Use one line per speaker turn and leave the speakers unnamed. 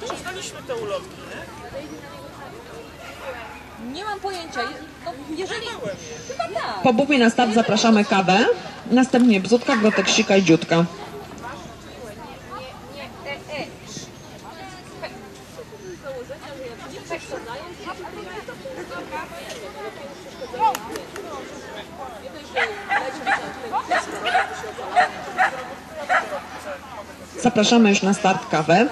Dostaliśmy te ulotki, nie?
Nie mam pojęcia. No, jeżeli... Chyba tak.
Po bubie na start zapraszamy kawę, następnie bzutka, grotek, sika i dziutka. Zapraszamy już na start kawę.